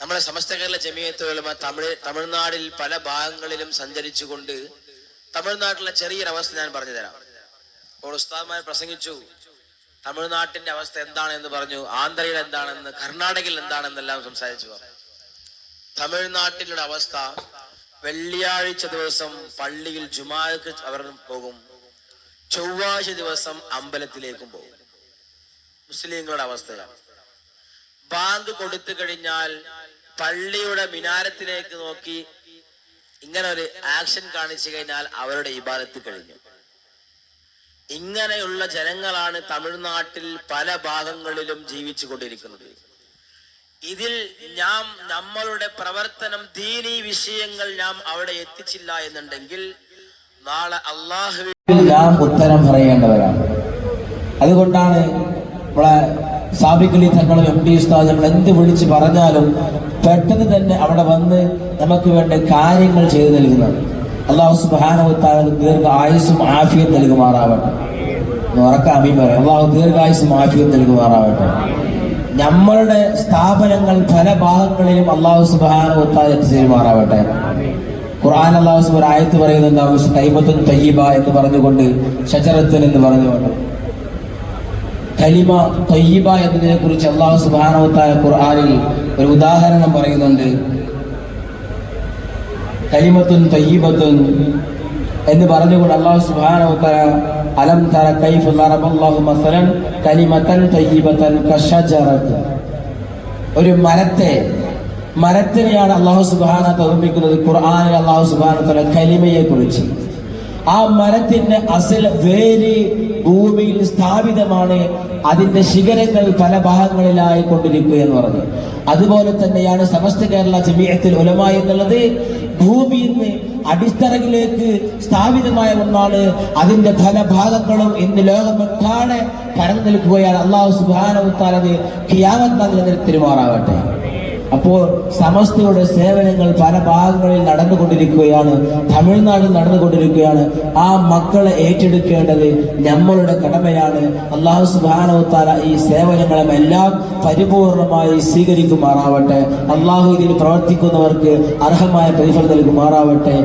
നമ്മളെ സമസ്ത കേരള ജമിയത്ത് ഉലമ തമിഴ് തമിഴ്നാടിൽ പല ഭാഗങ്ങളിലും സഞ്ചരിച്ചുകൊണ്ട് തമിഴ്നാട്ടിലെ ചെറിയൊരവസ്ഥ ഞാൻ പറഞ്ഞു തരാം അപ്പോൾ ഉസ്താദ്മാർ പ്രസംഗിച്ചു തമിഴ്നാട്ടിന്റെ അവസ്ഥ എന്താണെന്ന് പറഞ്ഞു ആന്ധ്രയിൽ എന്താണെന്ന് കർണാടകയിൽ എന്താണെന്നെല്ലാം സംസാരിച്ചു തമിഴ്നാട്ടിലുള്ള അവസ്ഥ വെള്ളിയാഴ്ച ദിവസം പള്ളിയിൽ ജുമാക്ക് അവർ പോകും ചൊവ്വാഴ്ച ദിവസം അമ്പലത്തിലേക്കും പോകും. മുസ്ലിങ്ങളുടെ അവസ്ഥയാണ്. ബാങ്ക് കൊടുത്തു കഴിഞ്ഞാൽ പള്ളിയുടെ മിനാരത്തിലേക്ക് നോക്കി ഇങ്ങനെ ഒരു ആക്ഷൻ കാണിച്ചു കഴിഞ്ഞാൽ അവരുടെ ഇബാദത്ത് കഴിഞ്ഞു. ഇങ്ങനെയുള്ള ജനങ്ങളാണ് തമിഴ്നാട്ടിൽ പല ഭാഗങ്ങളിലും ജീവിച്ചു കൊണ്ടിരിക്കുന്നത് ഇതിൽ നാം നമ്മളുടെ പ്രവർത്തനം ദീനി വിഷയങ്ങൾ നാം അവിടെ എത്തിച്ചില്ല എന്നുണ്ടെങ്കിൽ നാളെ അള്ളാഹു ഉത്തരം പറയേണ്ടവരാണ്. അതുകൊണ്ടാണ് നമ്മളെ സാബിക്കലി തങ്ങളും എം ഡി ഉസ്താദ് നമ്മൾ എന്ത് വിളിച്ച് പറഞ്ഞാലും പെട്ടെന്ന് തന്നെ അവിടെ വന്ന് നമുക്ക് വേണ്ട കാര്യങ്ങൾ ചെയ്തു നൽകുന്നത് അള്ളാഹു സുബാനും ദീർഘ ആയുസും ആഫിയും നൽകുമാറാവട്ടെ. ഉറക്ക അമീൻ പറയാം അള്ളാഹു ദീർഘായുസ്സും ആഫിയും നൽകുമാറാവട്ടെ. നമ്മളുടെ സ്ഥാപനങ്ങൾ പല ഭാഗങ്ങളിലും അള്ളാഹു സുബാനവത്താൽ എത്തിച്ചേരുമാറാവട്ടെ ഖുർആൻ അള്ളാഹു സുബാൻ ആയത്ത് പറയുന്നുണ്ടാവും കൈമത്തുൻ തയ്യബ എന്ന് പറഞ്ഞുകൊണ്ട് ഷജറത്തുൻ എന്ന് പറഞ്ഞുകൊണ്ട്. കലിമ തയ്യബ എന്നതിനെ കുറിച്ച് അള്ളാഹു സുബാനവത്തായ ഖുർആാനിൽ ഒരു ഉദാഹരണം പറയുന്നുണ്ട്. കലിമത്തുൻ തയ്യബത്തുൻ എന്ന് പറഞ്ഞുകൊണ്ട് അള്ളാഹു സുബാനവത്തായ അലം തര കൈഫ് അല്ലാഹു മസലൻ കലിമത്തൻ തയ്യബത്തൻ കഷജറത്ത് ഒരു മരത്തെ മരത്തിനെയാണ് അള്ളാഹു സുബാന തോന്നിപ്പിക്കുന്നത് ഖുർആാനിൽ അള്ളാഹു സുബാനത്തോടെ കലിമയെ കുറിച്ച് ആ മരത്തിന്റെ അസൽ വേര് ഭൂമിയിൽ സ്ഥാപിതമാണ്. അതിന്റെ ശിഖരങ്ങൾ പല ഭാഗങ്ങളിലായി കൊണ്ടിരിക്കുക എന്ന് പറഞ്ഞു. അതുപോലെ തന്നെയാണ് സമസ്ത കേരള ജമീയത്തിൽ ഉലമ എന്നുള്ളത്. ഭൂമിയിൽ നിന്ന് അടിത്തറയിലേക്ക് സ്ഥാപിതമായ ഒന്നാണ്. അതിന്റെ പല ഭാഗങ്ങളും ഇന്ന് ലോകമൊട്ടാണ് പരന്നു നിൽക്കുകയാണ്. അള്ളാഹു സുബാനവുത്താലത് കിയാമത്ത് നിലനിർത്തിരുമാറാവട്ടെ അപ്പോൾ സമസ്തയുടെ സേവനങ്ങൾ പല ഭാഗങ്ങളിൽ നടന്നുകൊണ്ടിരിക്കുകയാണ്. തമിഴ്നാട്ടിൽ നടന്നുകൊണ്ടിരിക്കുകയാണ്. ആ മക്കളെ ഏറ്റെടുക്കേണ്ടത് നമ്മളുടെ കടമയാണ്. അള്ളാഹു സുബാനവത്താല ഈ സേവനങ്ങളും എല്ലാം പരിപൂർണമായി സ്വീകരിക്കുമാറാവട്ടെ. അള്ളാഹു ഇതിൽ പ്രവർത്തിക്കുന്നവർക്ക് അർഹമായ പ്രതിഫലം നൽകുമാറാവട്ടെ.